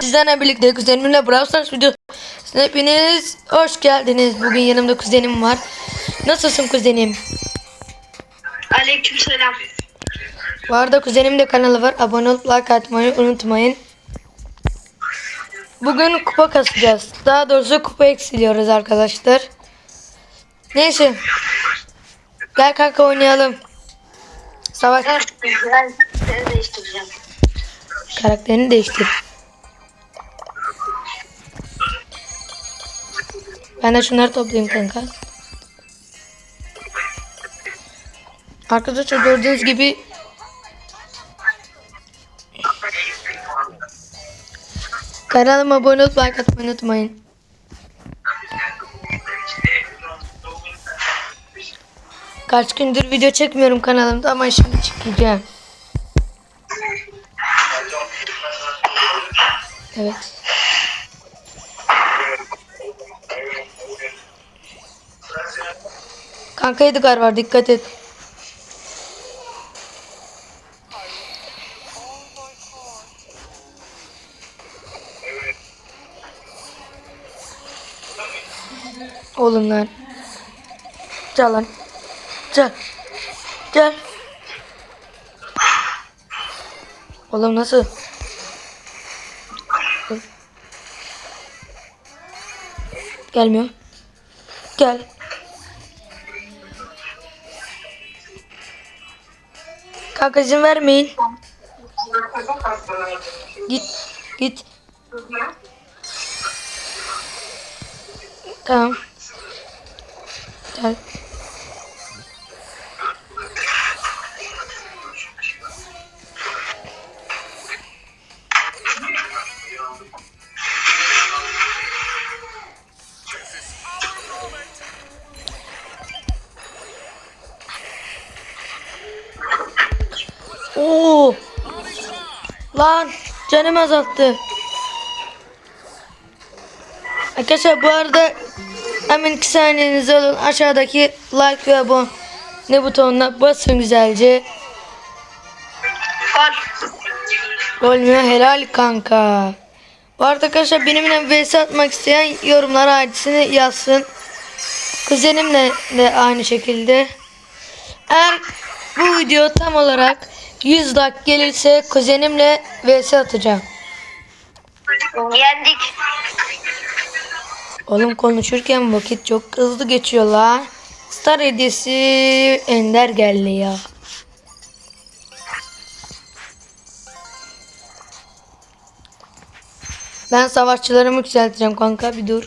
Sizlerle birlikte kuzenimle Brawl Stars videosu. Hepiniz hoş geldiniz. Bugün yanımda kuzenim var. Nasılsın kuzenim? Aleykümselam. Bu arada kuzenim de kanalı var. Abone olup like atmayı unutmayın. Bugün kupa kasacağız. Daha doğrusu kupa eksiliyoruz arkadaşlar. Neyse. Gel kanka oynayalım. Savaş karakterini değiştir. Ben de şunları toplayayım kanka. Arkadaşlar gördüğünüz gibi Kanalıma abone olup like atmayı unutmayın. Kaç gündür video çekmiyorum kanalımda ama şimdi çekeceğim. Evet. Kanka Edgar var dikkat et. Oğlum lan. Gel lan. Gel. Gel. Oğlum nasıl? Gelmiyor. Gel. Kanka izin vermeyin. Git. Git. Tamam. Gel. Lan canım azalttı. Arkadaşlar bu arada hemen iki saniyenizi alın aşağıdaki like ve abone butonuna basın güzelce. Al. Olmuyor helal kanka. Bu arada arkadaşlar benimle vs atmak isteyen yorumlara adresini yazsın. Kuzenimle de aynı şekilde. Eğer bu video tam olarak 100 like gelirse kuzenimle vs atacağım. Yendik. Oğlum konuşurken vakit çok hızlı geçiyor la. Star hediyesi Ender geldi ya. Ben savaşçılarımı yükselteceğim kanka bir dur.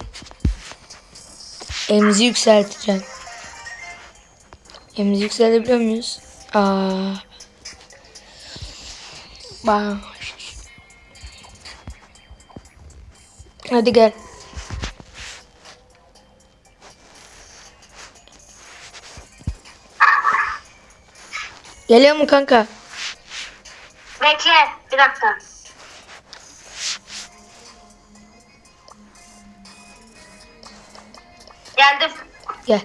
Emzi yükselteceğim. Emzi yükseltebiliyor muyuz? Aa. Bak. Hadi gel. Geliyor mu kanka? Bekle. Bir dakika. Geldim. Gel.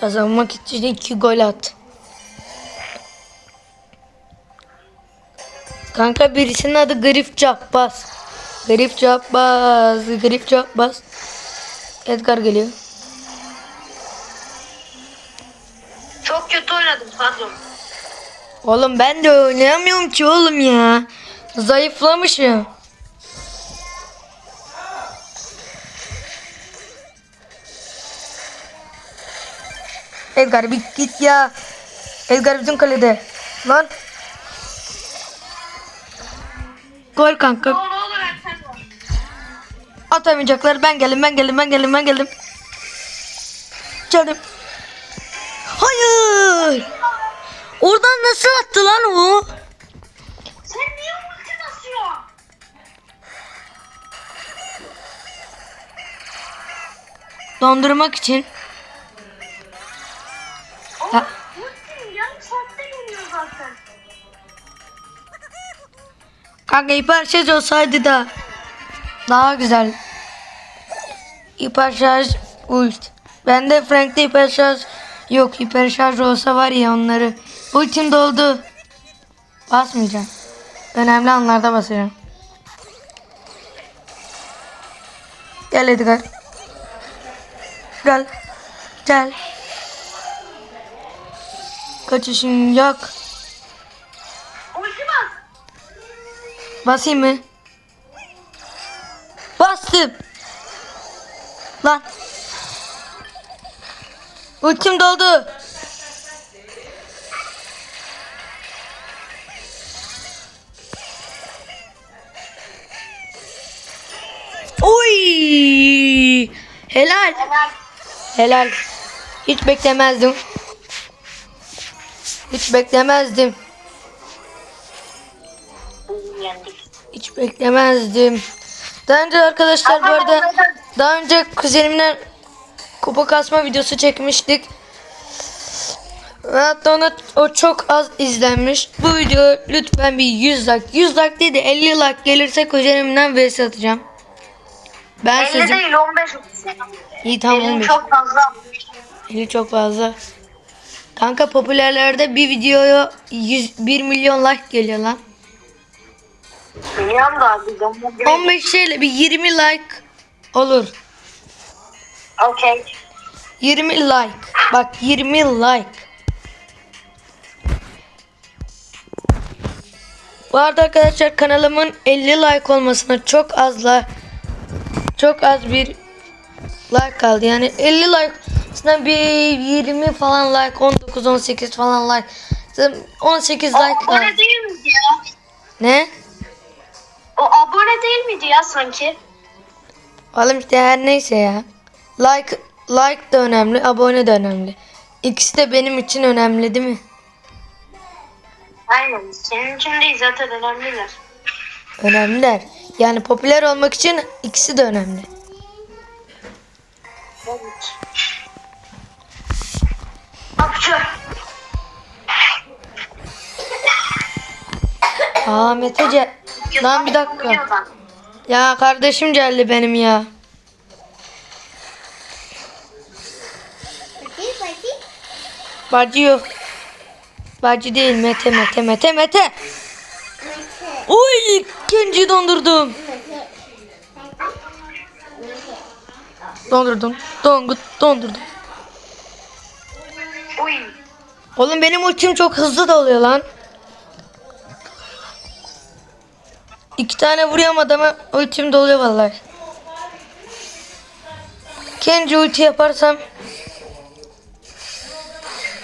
Kazanmak için iki gol at. Kanka birisinin adı Grif Cabbas. Grif Cabbas. Grif Cabbas. Edgar geliyor. Çok kötü oynadım pardon. Oğlum ben de oynayamıyorum ki oğlum ya. Zayıflamışım. Edgar bir git ya. Edgar bizim kalede. Lan. Gol kanka. Ne olur olur sen var. Atamayacaklar. Ben geldim ben geldim ben geldim ben geldim. Geldim. Hayır. Oradan nasıl attı lan o? Sen niye ulti basıyorsun? Dondurmak için. Zaten. kanka hiper şarj olsaydı da daha güzel. Hiper şarj ult. Ben de Frank'te hiper şarj Yok hiper şarj olsa var ya onları. Ultim doldu. Basmayacağım. Önemli anlarda basacağım. Gel Edgar. Gel. Gel. Kaçışın yok. Ulti bas. Basayım mı? Bastım. Lan. Ultim doldu. Oy! Helal. Helal. Helal. Hiç beklemezdim. Hiç beklemezdim. Hiç beklemezdim. Daha önce arkadaşlar bu arada daha önce kuzenimle kupa kasma videosu çekmiştik. Ve hatta ona, o çok az izlenmiş. Bu video lütfen bir 100 like. 100 like değil de 50 like gelirse kuzenimden vs atacağım. Ben 50 sizin... değil 15 olsun. İyi tamam 50 15. çok fazla. 50 çok fazla. Kanka popülerlerde bir videoya 100, 1 milyon like geliyor lan. Biliyorum da onu 15 şeyle bir 20 like olur. Okey. 20 like. Bak 20 like. Bu arada arkadaşlar kanalımın 50 like olmasına çok azla çok az bir like kaldı. Yani 50 like aslında bir 20 falan like 19 18 falan like 18 like kaldı. Abone değil miydi ya? Ne? O abone değil miydi ya sanki? Oğlum işte her neyse ya. Like like da önemli, abone de önemli. İkisi de benim için önemli değil mi? Aynen. Senin için değil zaten önemliler. Önemliler. Yani popüler olmak için ikisi de önemli. Evet. Aa Mete Ce- Lan bir dakika. Ya kardeşim geldi benim ya. Bacı yok. Bacı değil Mete Mete Mete Mete. Uy Kenci dondurdum. Dondurdum. Dongut dondurdum. Uy. Oğlum benim ultim çok hızlı doluyor lan. İki tane vuruyorum adama ultim doluyor vallahi. Kendi ulti yaparsam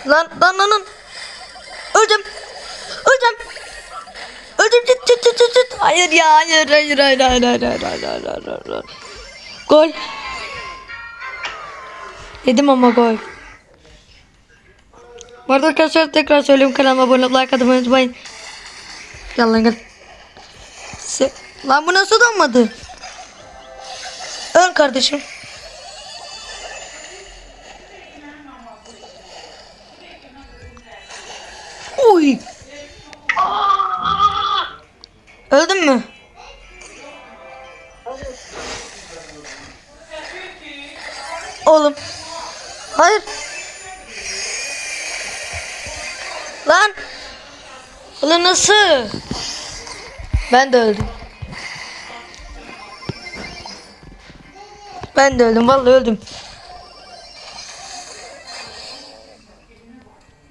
Lan lan lan lan Öldüm Öldüm Öldüm çıt çıt çıt çıt çıt Hayır ya hayır hayır hayır hayır hayır hayır hayır hayır hayır hayır. Gol Yedim ama gol bu arada arkadaşlar tekrar söyleyeyim kanalıma abone olup like atmayı unutmayın. Gel lan gel. Lan bu nasıl donmadı? Ön kardeşim. Uy. Öldün mü? Oğlum. Hayır. Lan. Ulan nasıl? Ben de öldüm. Ben de öldüm. Vallahi öldüm.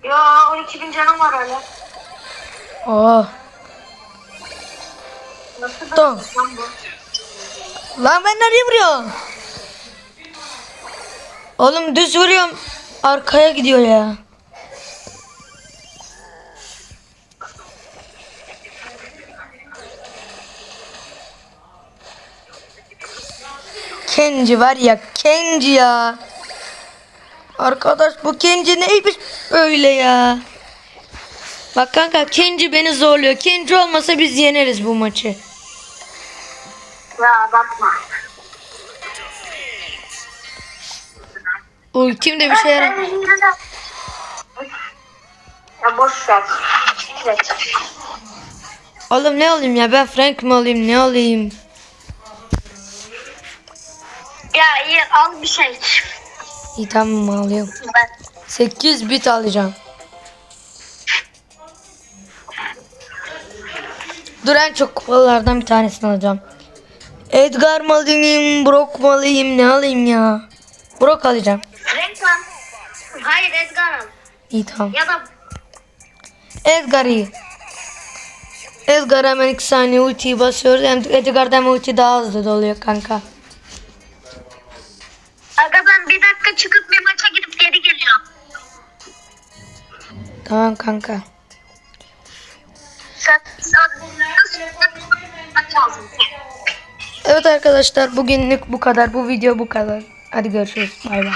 Ya 12 bin canım var hala. Oh. Nasıl. Lan bu? Lan ben nereye vuruyorum? Oğlum düz vuruyorum. Arkaya gidiyor ya. Kenji var ya Kenji ya. Arkadaş bu Kenji neymiş öyle ya. Bak kanka Kenji beni zorluyor. Kenji olmasa biz yeneriz bu maçı. Ya bakma. Ultim de bir şey de- Ya boş ver. Oğlum ne olayım ya ben Frank mi olayım ne olayım? Ya iyi al bir şey. İyi tamam alıyorum. Ben 8 bit alacağım. Dur en çok kupalardan bir tanesini alacağım. Edgar mı alayım, Brock mu alayım, ne alayım ya? Brock alacağım. Reklam. Hayır Edgar al. İyi tamam. Ya da Edgar iyi. Edgar hemen 2 saniye ultiyi basıyoruz. Hem Edgar'dan ulti daha hızlı doluyor kanka. Çıkıp bir maça gidip geri geliyorum. Tamam kanka. Sen sen. Evet arkadaşlar bugünlük bu kadar. Bu video bu kadar. Hadi görüşürüz. Bay bay.